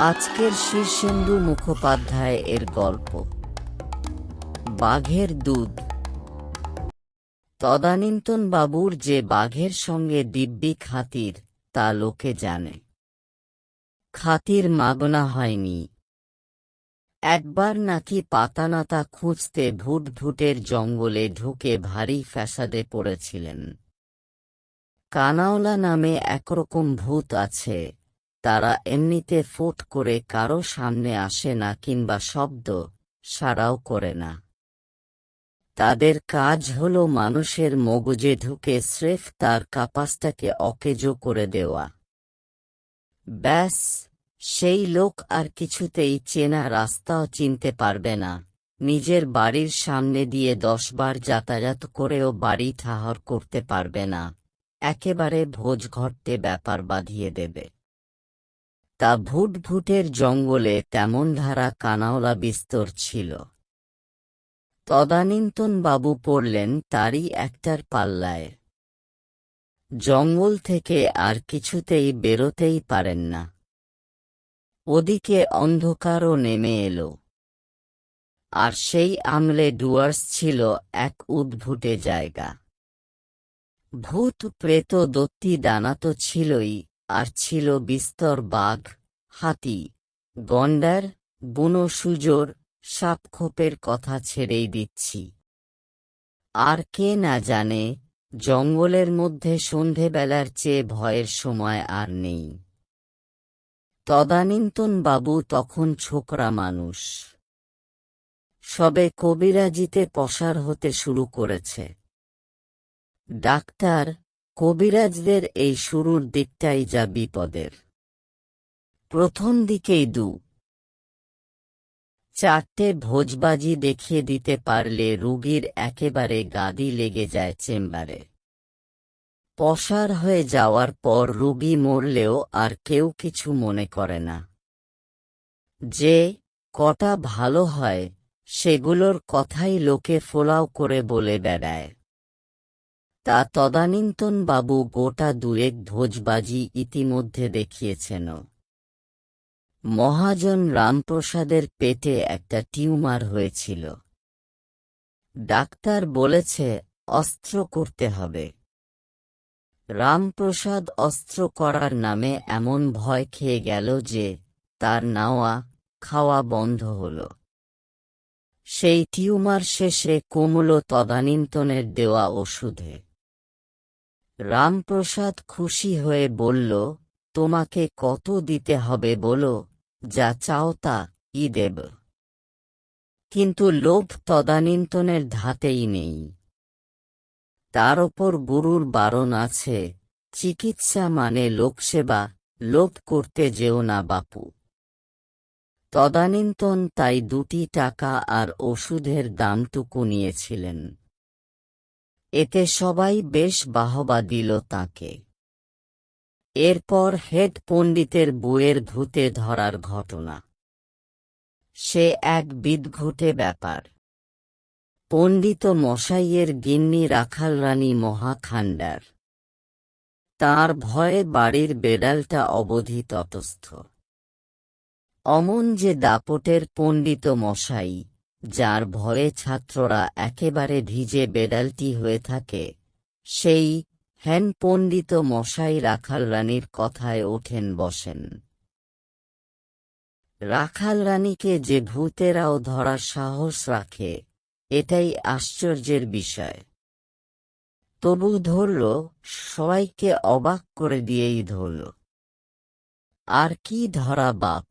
আজকের শীর্ষেন্দু মুখোপাধ্যায় এর গল্প। বাঘের দুধ। তদানীন্তন বাবুর যে বাঘের সঙ্গে দিব্যি খাতির, তা লোকে জানে। খাতির মাগনা হয়নি। একবার নাকি পাতানাতা খুঁজতে ভুট ভুটের জঙ্গলে ঢুকে ভারী ফ্যাসাদে পড়েছিলেন। কানাওলা নামে একরকম ভূত আছে। তারা এমনিতে ফোট করে কারও সামনে আসে না কিংবা শব্দ সারাও করে না। তাদের কাজ হল মানুষের মগজে ঢুকে স্রেফ তার কাপাসটাকে অকেজো করে দেওয়া। ব্যাস, সেই লোক আর কিছুতেই চেনা রাস্তাও চিনতে পারবে না। নিজের বাড়ির সামনে দিয়ে দশবার যাতায়াত করেও বাড়ি ঠাহর করতে পারবে না। একেবারে ভোজ ঘটতে ব্যাপার বাঁধিয়ে দেবে। তা ভুট ভুটের জঙ্গলে তেমন ধারা কানাওলা বিস্তর ছিল। তদানীন্তন বাবু পড়লেন তারই একটার পাল্লায়। জঙ্গল থেকে আর কিছুতেই বেরোতেই পারেন না। ওদিকে অন্ধকারও নেমে এলো। আর সেই আমলে ডুয়ার্স ছিল এক উদ্ভুটে জায়গা। ভূত, প্রেত, দত্তি, দানা তো ছিলই। আর ছিল বিস্তর বাঘ, হাতি, গন্ডার, বুনো সুজোর, সাপখোপের কথা ছেড়েই দিচ্ছি। আর কে না জানে, জঙ্গলের মধ্যে সন্ধেবেলার চেয়ে ভয়ের সময় আর নেই। তদানীন্তন বাবু তখন ছোকরা মানুষ। সবে কবিরাজিতে পসার হতে শুরু করেছে। ডাক্তার কবিরাজদের এই শুরুর দিকটাই যা বিপদের। প্রথম দিকেই দু। চারটে ভোজবাজি দেখিয়ে দিতে পারলে রুগীর একেবারে গাদি লেগে যায় চেম্বারে। পসার হয়ে যাওয়ার পর রুগী মরলেও আর কেউ কিছু মনে করে না। যে, কটা ভালো হয়, সেগুলোর কথাই লোকে ফোলাও করে বলে বেড়ায়। তা তদানীন্তন বাবু গোটা দুয়েক ভোজবাজি ইতিমধ্যে দেখিয়েছেন। মহাজন রামপ্রসাদের পেটে একটা টিউমার হয়েছিল। ডাক্তার বলেছে অস্ত্র করতে হবে। রামপ্রসাদ অস্ত্র করার নামে এমন ভয় খেয়ে গেল যে তার নাওয়া খাওয়া বন্ধ হল। সেই টিউমার শেষে কমল তদানীন্তনের দেওয়া ওষুধে রামপ্রসাদ খুশি হয়ে বলল, তোমাকে কত দিতে হবে বলো, যা চাও তা ই দেব। কিন্তু লোভ তদানীন্তনের ধাতেই নেই। তার ওপর গুরুর বারণ আছে, চিকিৎসা মানে লোকসেবা, লোভ করতে যেও না বাপু। তদানীন্তন তাই দুটি টাকা আর ওষুধের দামটুকু নিয়েছিলেন। এতে সবাই বেশ বাহবা দিল তাকে। এরপর হেড পণ্ডিতের বইয়ের ভূতে ধরার ঘটনা। সে এক বিদঘুটে ব্যাপার। পণ্ডিত মশাইয়ের গিন্নি রাখাল রানী মহাখান্ডার তার ভয়ে বাড়ির বেড়ালটা অবধি তটস্থ। অমন যে দাপটের পণ্ডিত মশাই। যার ভয়ে ছাত্ররা একেবারে ভিজে বেড়ালটি হয়ে থাকে। সেই হেন পণ্ডিত মশাই রাখাল রানীর কথায় ওঠেন বসেন। রাখাল রানীকে যে ভূতেরাও ধরার সাহস রাখে, এটাই আশ্চর্যের বিষয়। তবু ধরল, সবাইকে অবাক করে দিয়েই ধরল। আর কি ধরা বাপ?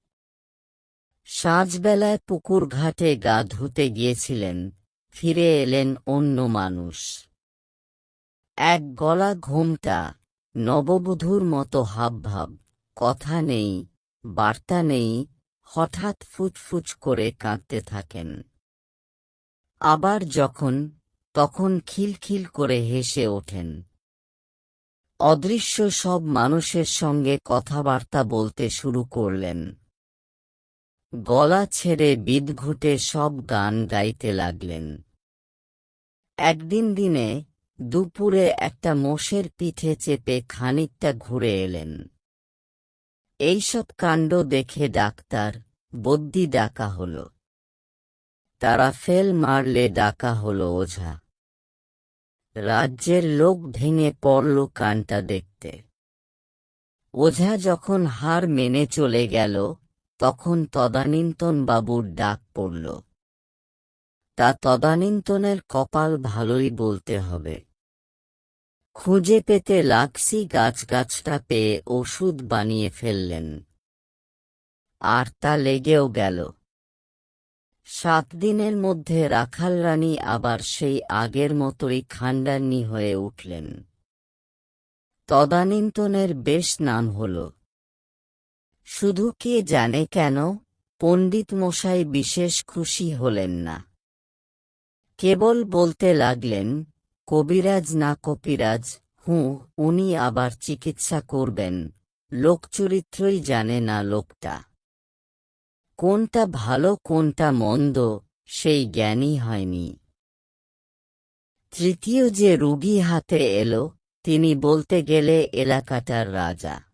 সাঁঝবেলায় পুকুর ঘাটে গা ধুতে গিয়েছিলেন, ফিরে এলেন অন্য মানুষ। এক গলা ঘুমটা, নববধূর মতো হাবভাব, কথা নেই, বার্তা নেই, হঠাৎ ফুচফুচ করে কাঁদতে থাকেন। আবার যখন, তখন খিলখিল করে হেসে ওঠেন। অদৃশ্য সব মানুষের সঙ্গে কথাবার্তা বলতে শুরু করলেন। গলা ছেড়ে বিদঘুটে সব গান গাইতে লাগলেন। একদিন দিনে দুপুরে একটা মোষের পিঠে চেপে খানিকটা ঘুরে এলেন। এইসব কাণ্ড দেখে ডাক্তার বদ্যি ডাকা হলো। তারা ফেল মারলে ডাকা হলো ওঝা। রাজ্যের লোক ভেঙে পড়ল কানটা দেখতে। ওঝা যখন হার মেনে চলে গেল তখন তদানীন্তন বাবুর ডাক পড়ল। তা তদানীন্তনের কপাল ভালোই বলতে হবে। খুঁজে পেতে লাক্সি গাছ গাছটা পেয়ে ওষুধ বানিয়ে ফেললেন। আর তা লেগেও গেল। সাত দিনের মধ্যে রাখাল রানী আবার সেই আগের মতোই খান্ডান্নি হয়ে উঠলেন। তদানীন্তনের বেশ নাম হল। শুধু কে জানে কেন পণ্ডিত মশাই বিশেষ খুশি হলেন না। কেবল বলতে লাগলেন, কবিরাজ না কপিরাজ, হুঁ, উনি আবার চিকিৎসা করবেন লোকচরিত্রই জানে না লোকটা। কোনটা ভালো, কোনটা মন্দ, সেই জ্ঞানই হয়নি। তৃতীয় যে রুগী হাতে এলো, তিনি বলতে গেলে এলাকাটার রাজা।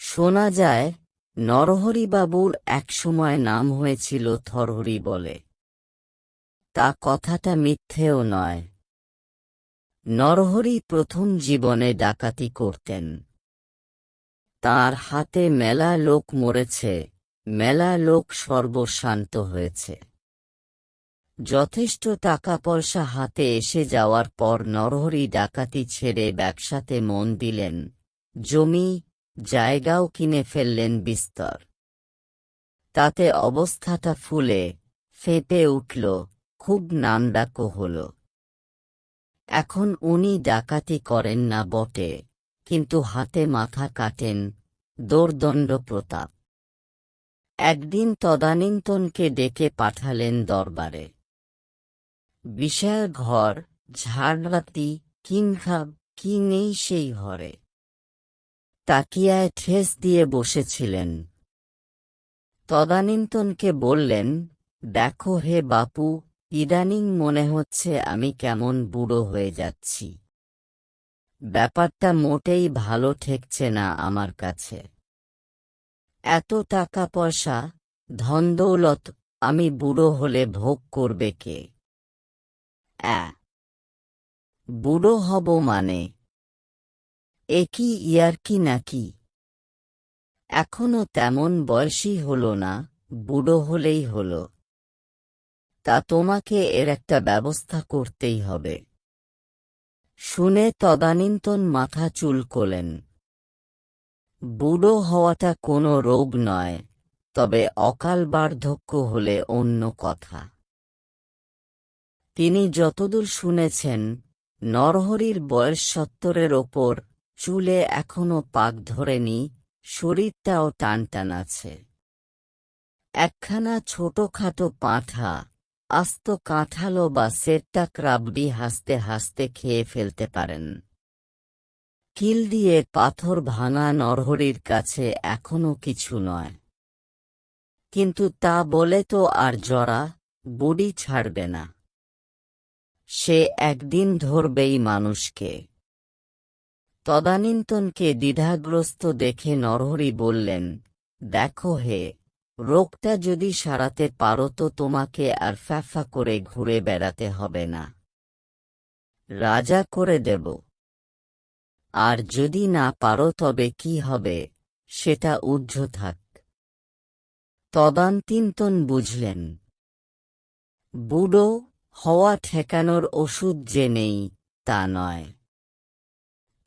শোনা যায় নরহরিবাবুর একসময় নাম হয়েছিল থরহরি বলে। তা কথাটা মিথ্যেও নয়। নরহরি প্রথম জীবনে ডাকাতি করতেন। তার হাতে মেলা লোক মরেছে, মেলা লোক সর্বশান্ত হয়েছে। যথেষ্ট টাকা পয়সা হাতে এসে যাওয়ার পর নরহরি ডাকাতি ছেড়ে ব্যবসাতে মন দিলেন, জমি জায়গাও কিনে ফেললেন বিস্তর। তাতে অবস্থাটা ফুলে ফেঁপে উঠল, খুব নামডাকো হল। এখন উনি ডাকাতি করেন না বটে, কিন্তু হাতে মাথা কাটেন, দোর্দণ্ড প্রতাপ। একদিন তদানীন্তনকে ডেকে পাঠালেন দরবারে। বিশাল ঘর, ঝাড়রাতি কিংখাব কি নেই সেই ঘরে। তাকিয়ায় ঠেস দিয়ে বসেছিলেন। তদানীন্তনকে বললেন, দেখো হে বাপু, ইদানিং মনে হচ্ছে আমি কেমন বুড়ো হয়ে যাচ্ছি। ব্যাপারটা মোটেই ভালো ঠেকছে না আমার কাছে। এত টাকা পয়সা, ধন দৌলত, আমি বুড়ো হলে ভোগ করবে কে? বুড়ো হব মানে? এ কি ইয়ার কি? নাকি এখনও তেমন বয়সী হল না, বুড়ো হলেই হল। তা তোমাকে এর একটা ব্যবস্থা করতেই হবে। শুনে তদানীন্তন মাথা চুলকোলেন বুড়ো হওয়াটা কোনো রোগ নয়, তবে অকাল বার্ধক্য হলে অন্য কথা। তিনি যতদূর শুনেছেন, নরহরির বয়স সত্তরের ওপর চুলে এখনও পাক ধরেনি, শরীরটাও টানটান আছে। একখানা ছোটখাটো পাঁঠা, আস্ত কাঁঠালো বা সেটটা ক্রাবডি হাসতে হাসতে খেয়ে ফেলতে পারেন। কিল দিয়ে পাথর ভাঙা নরহরির কাছে এখনও কিছু নয়। কিন্তু তা বলে তো আর জরা, বুড়ি ছাড়বে না। সে একদিন ধরবেই মানুষকে। তদানীন্তনকে দ্বিধাগ্রস্ত দেখে নরহরি বললেন, দেখো হে, রোগটা যদি সারাতে পারো তো তোমাকে আর ফ্যাফা করে ঘুরে বেড়াতে হবে না। রাজা করে দেব। আর যদি না পারো তবে কি হবে, সেটা উজ্জ থাক। তদান্তিন্তন বুঝলেন, বুড়ো হওয়া ঠেকানোর ওষুধ যে নেই তা নয়।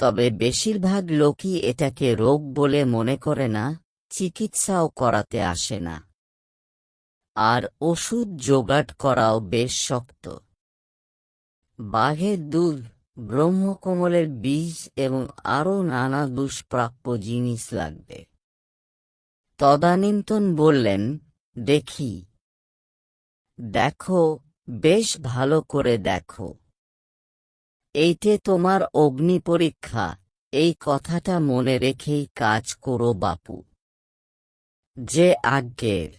তবে বেশিরভাগ লোকই এটাকে রোগ বলে মনে করে না, চিকিৎসাও করাতে আসে না। আর ওষুধ জোগাড় করাও বেশ শক্ত। বাঘের দুধ, ব্রহ্মকমলের বীজ এবং আরও নানা দুষ্প্রাপ্য জিনিস লাগবে। তদানীন্তন বললেন, দেখি। দেখো, বেশ ভালো করে দেখো। এইটে তোমার অগ্নি পরীক্ষা। এই কথাটা মনে রেখেই কাজ করো বাপু। যে আজ্ঞের।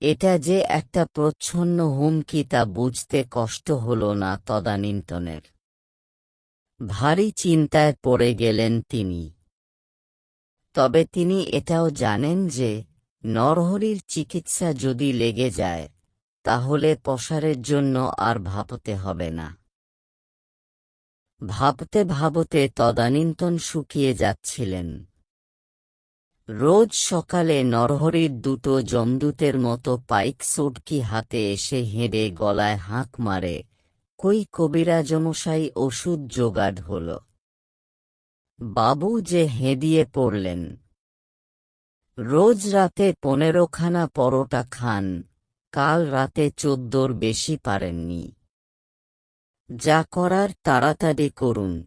এটা যে একটা প্রচ্ছন্ন হুমকি তা বুঝতে কষ্ট হল না তদানীন্তনের। ভারী চিন্তায় পড়ে গেলেন তিনি। তবে তিনি এটাও জানেন যে, নরহরির চিকিৎসা যদি লেগে যায়, তাহলে প্রসারের জন্য আর ভাবতে হবে না। ভাবতে ভাবতে তদানীন্তন শুকিয়ে যাচ্ছিলেন। রোজ সকালে নরহরির দুটো জমদূতের মতো পাইক সুটকি হাতে এসে হেঁড়ে গলায় হাঁক মারে, কই কবিরাজমশাই, ওষুধ জোগাড় হল। বাবু যে হেঁদিয়ে পড়লেন। রোজ রাতে পনেরোখানা পরোটা খান, কাল রাতে চোদ্দোর বেশি পারেননি। যা করার তাড়াতাড়ি করুন।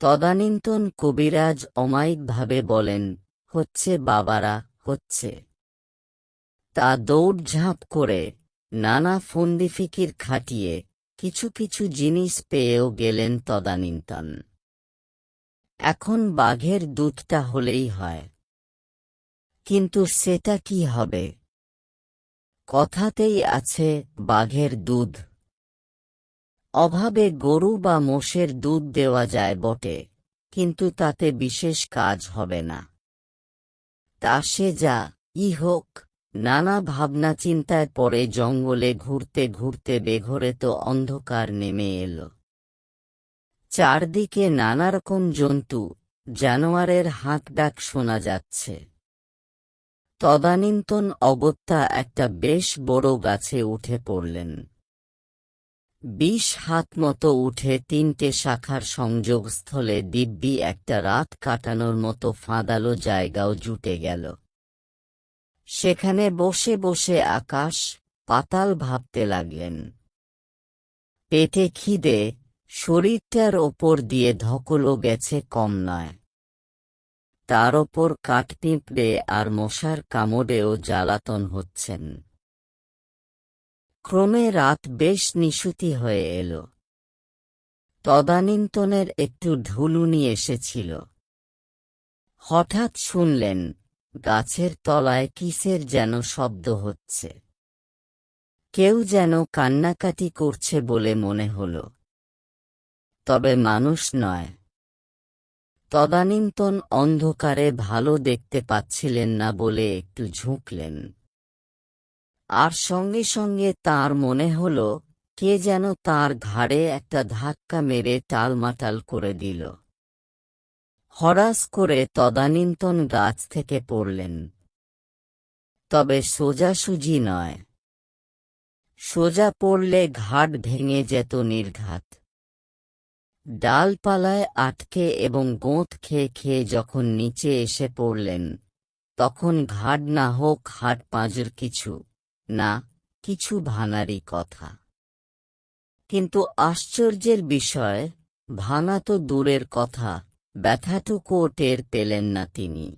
তদানীন্তন কবিরাজ অমায়িকভাবে বলেন, হচ্ছে বাবারা, হচ্ছে। তা দৌড়ঝাঁপ করে নানা ফন্দিফিকির খাটিয়ে কিছু কিছু জিনিস পেয়েও গেলেন তদানীন্তন। এখন বাঘের দুধটা হলেই হয়। কিন্তু সেটা কি হবে? কথাতেই আছে বাঘের দুধ। অভাবে গরু বা মোষের দুধ দেওয়া যায় বটে, কিন্তু তাতে বিশেষ কাজ হবে না। তা সে যা, ই হোক, নানা ভাবনা চিন্তায় পরে জঙ্গলে ঘুরতে ঘুরতে বেঘরে তো অন্ধকার নেমে এল। চারদিকে নানা রকম জন্তু, জানোয়ারের হাঁক ডাক শোনা যাচ্ছে। তদানীন্তন অগত্যা একটা বেশ বড় গাছে উঠে পড়লেন। বিশ হাত মতো উঠে তিনটে শাখার সংযোগস্থলে দিব্যি একটা রাত কাটানোর মতো ফাঁদালো জায়গাও জুটে গেল। সেখানে বসে বসে আকাশ পাতাল ভাবতে লাগলেন। পেটে খিদে, শরীরটার ওপর দিয়ে ধকলও গেছে কম নয় তার ওপর কাঠপিঁপড়ে আর মশার কামড়েও জ্বালাতন হচ্ছেন। ক্রমে রাত বেশ নিশুতি হয়ে এল। তদানীন্তনের একটু ঢুলুনি এসেছিল। হঠাৎ শুনলেন, গাছের তলায় কিসের যেন শব্দ হচ্ছে। কেউ যেন কান্নাকাটি করছে বলে মনে হল। তবে মানুষ নয়। তদানীন্তন অন্ধকারে ভালো দেখতে পাচ্ছিলেন না বলে একটু ঝুঁকলেন। আর সঙ্গে সঙ্গে তার মনে হল, কে যেন তার ঘাড়ে একটা ধাক্কা মেরে টালমাটাল করে দিল। হরাস করে তদানীন্তন গাছ থেকে পড়লেন। তবে সোজাসুজি নয়। সোজা পড়লে ঘাট ভেঙে যেত নির্ঘাত। ডালপালায় আটকে এবং গোঁত খেয়ে খেয়ে যখন নিচে এসে পড়লেন, তখন ঘাট না হোক হাট পাঁজর কিছু। না, কিছু ভানারই কথা। কিন্তু আশ্চর্যের বিষয় ভানা তো দূরের কথা ব্যথাটুকুও টের পেলেন না তিনি।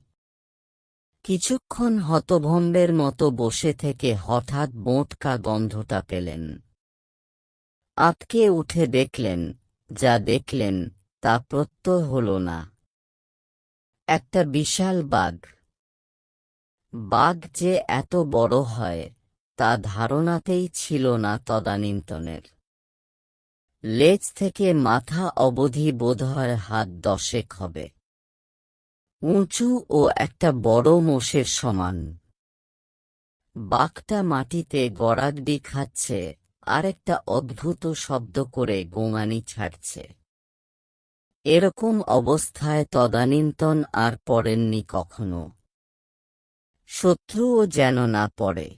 কিছুক্ষণ হতভম্বের মতো বসে থেকে হঠাৎ বোঁটকা গন্ধটা পেলেন। আতকে উঠে দেখলেন, যা দেখলেন, তা প্রত্যয় হল না। একটা বিশাল বাঘ। বাঘ যে এত বড় হয় তা ধারণাতেই ছিল না তদানীন্তনের। লেজ থেকে মাথা অবধি বোধহয় হাত দশেক হবে। উঁচু ও একটা বড় মোষের সমান। বাঘটা মাটিতে গড়াগডি খাচ্ছে আর একটা অদ্ভুত শব্দ করে গোঙানি ছাড়ছে। এরকম অবস্থায় তদানীন্তন আর পড়েননি কখনো। শত্রুও যেন না পড়ে।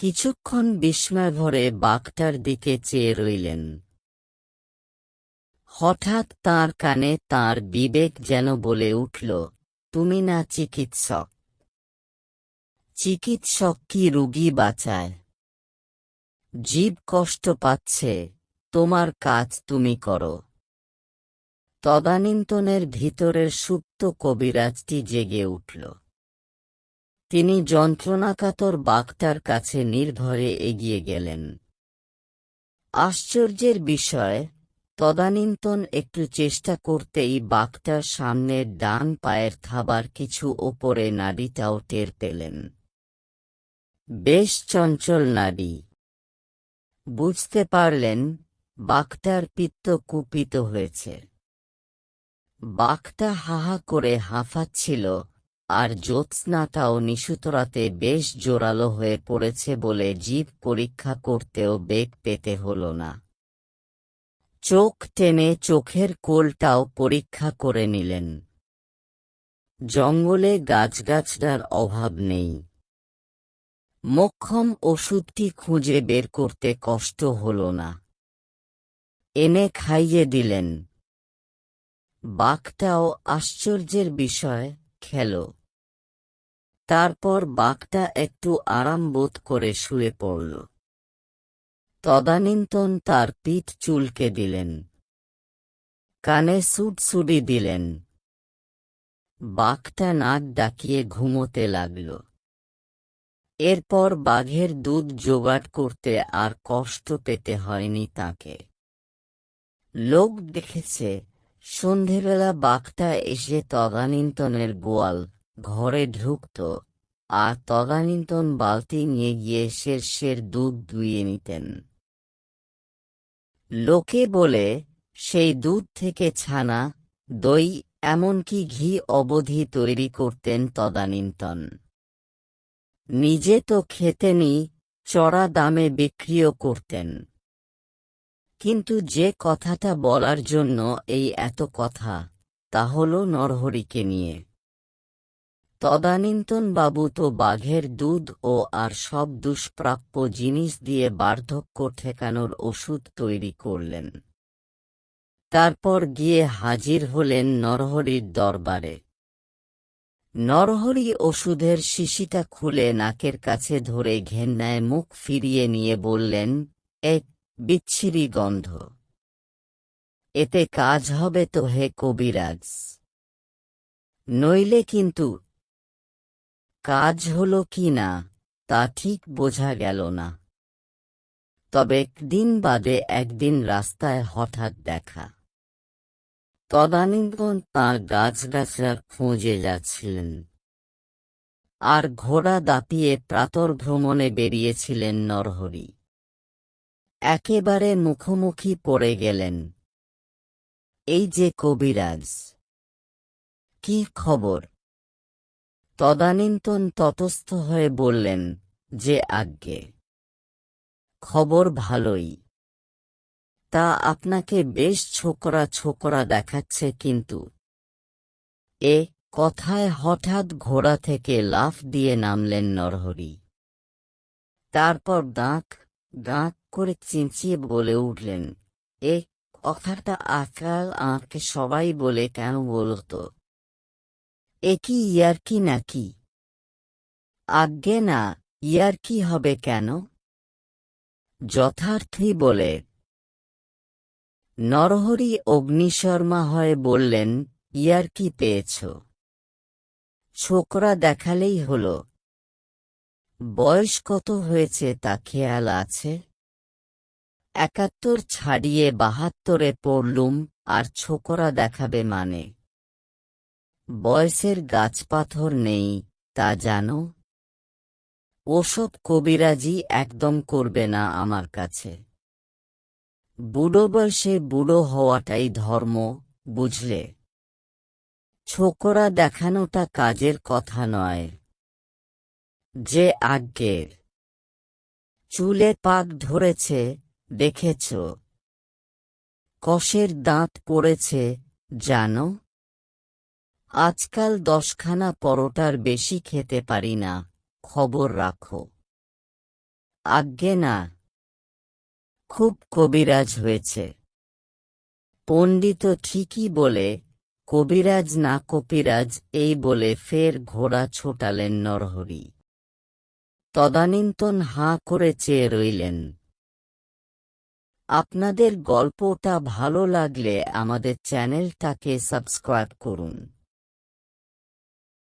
কিছুক্ষণ বিস্ময় ভরে বাঘটার দিকে চেয়ে রইলেন। হঠাৎ তার কানে তার বিবেক যেন বলে উঠল, তুমি না চিকিৎসক? চিকিৎসক কি রুগী বাঁচায়? জীব কষ্ট পাচ্ছে, তোমার কাজ তুমি করো। তদানীন্তনের ভিতরের সুপ্ত কবিরাজটি জেগে উঠল। তিনি যন্ত্রণাকাতর বাঘটার কাছে নির্ভরে এগিয়ে গেলেন। আশ্চর্যের বিষয়, তদানীন্তন একটু চেষ্টা করতেই বাঘটার সামনের ডান পায়ের থাবার কিছু ওপরে নাড়িটাও টের পেলেন। বেশ চঞ্চল নারী। বুঝতে পারলেন বাঘটার পিত্ত কুপিত হয়েছে। বাঘটা হাহা করে হাঁফাচ্ছিল আর জ্যোৎস্নাটাও নিশুতরাতে বেশ জোরালো হয়ে পড়েছে বলে জীব পরীক্ষা করতেও বেগ পেতে হল না। চোখ টেনে চোখের কোলটাও পরীক্ষা করে নিলেন। জঙ্গলে গাছগাছড়ার অভাব নেই। মক্ষম ওষুধটি খুঁজে বের করতে কষ্ট হল না। এনে খাইয়ে দিলেন। বাঘটাও আশ্চর্যের বিষয়, খেল। তারপর বাঘটা একটু আরাম বোধ করে শুয়ে পড়ল। তদানীন্তন তার পিঠ চুলকে দিলেন। কানে সুটসুডি দিলেন। বাঘটা নাক ডাকিয়ে ঘুমোতে লাগল। এরপর বাঘের দুধ জোগাড় করতে আর কষ্ট পেতে হয়নি তাকে। লোক দেখেছে, সন্ধেবেলা বাঘটা এসে তদানীন্তনের গোয়াল ঘরে ঢুকত, আর তদানীন্তন বালতি নিয়ে গিয়ে শেরশের দুধ দুইয়ে নিতেন। লোকে বলে, সেই দুধ থেকে ছানা, দই, এমনকি ঘি অবধি তৈরি করতেন তদানীন্তন। নিজে তো খেতেনি, চড়া দামে বিক্রিও করতেন। কিন্তু যে কথাটা বলার জন্য এই এত কথা, তা হল নরহরিকে নিয়ে। তদানীন্তন বাবু তো বাঘের দুধ ও আর সব দুষ্প্রাপ্য জিনিস দিয়ে বার্ধক্য ঠেকানোর ওষুধ তৈরি করলেন। তারপর গিয়ে হাজির হলেন নরহরির দরবারে। নরহরি ওষুধের শিশিটা খুলে নাকের কাছে ধরে ঘেন্নায় মুখ ফিরিয়ে নিয়ে বললেন এক বিচ্ছিরি গন্ধ। এতে কাজ হবে তো হে কবিরাজ। নইলে কিন্তু কাজ হল কি না, তা ঠিক বোঝা গেল না। তবে দিন বাদে একদিন রাস্তায় হঠাৎ দেখা। তদানীন্তন তাঁর গাছগাছার খুঁজে যাচ্ছিলেন। আর ঘোড়া দাপিয়ে প্রাতর ভ্রমণে বেরিয়েছিলেন নরহরি। একেবারে মুখোমুখি পড়ে গেলেন। এই যে কবিরাজ, কি খবর? তদানীন্তন ততস্থ হয়ে বললেন, যে আজ্ঞে, খবর ভালোই। তা আপনাকে বেশ ছোকরা ছোকরা দেখাচ্ছে কিন্তু। এ কথায় হঠাৎ ঘোড়া থেকে লাফ দিয়ে নামলেন নরহরি। তারপর দাঁক দাঁক করে চিঁচিয়ে বলে উঠলেন, এ কথাটা আকাল আমাকে সবাই বলে কেন বলতো এ কি ইয়ারকি নাকি? আজ্ঞে না, ইয়ারকি হবে কেন? যথার্থই বলে। নরহরি অগ্নিশর্মা হয়ে বললেন ইয়ার কি পেয়েছ। ছোকরা দেখালেই হল। বয়স কত হয়েছে তা খেয়াল আছে? একাত্তর ছাড়িয়ে বাহাত্তরে পড়লুম, আর ছোকরা দেখাবে মানে। বয়সের গাছপাথর নেই, তা জানো? ওসব কবিরাজি একদম করবে না আমার কাছে। বুড়ো বয়সে বুড়ো হওয়াটাই ধর্ম, বুঝলে? ছোকরা দেখানোটা কাজের কথা নয়। যে আজ্ঞের। চুলে পাক ধরেছে, দেখেছ? কষের দাঁত পড়েছে, জানো? আজকাল দশখানা পরোটার বেশি খেতে পারি না, খবর রাখো। আজ্ঞে না। খুব কবিরাজ হয়েছে। পণ্ডিত ঠিকই বলে, কবিরাজ না কপিরাজ, এই বলে ফের ঘোড়া ছোটালেন নরহরি। তদানীন্তন হাঁ করে চেয়ে রইলেন। আপনাদের গল্পটা ভালো লাগলে আমাদের চ্যানেলটাকে সাবস্ক্রাইব করুন।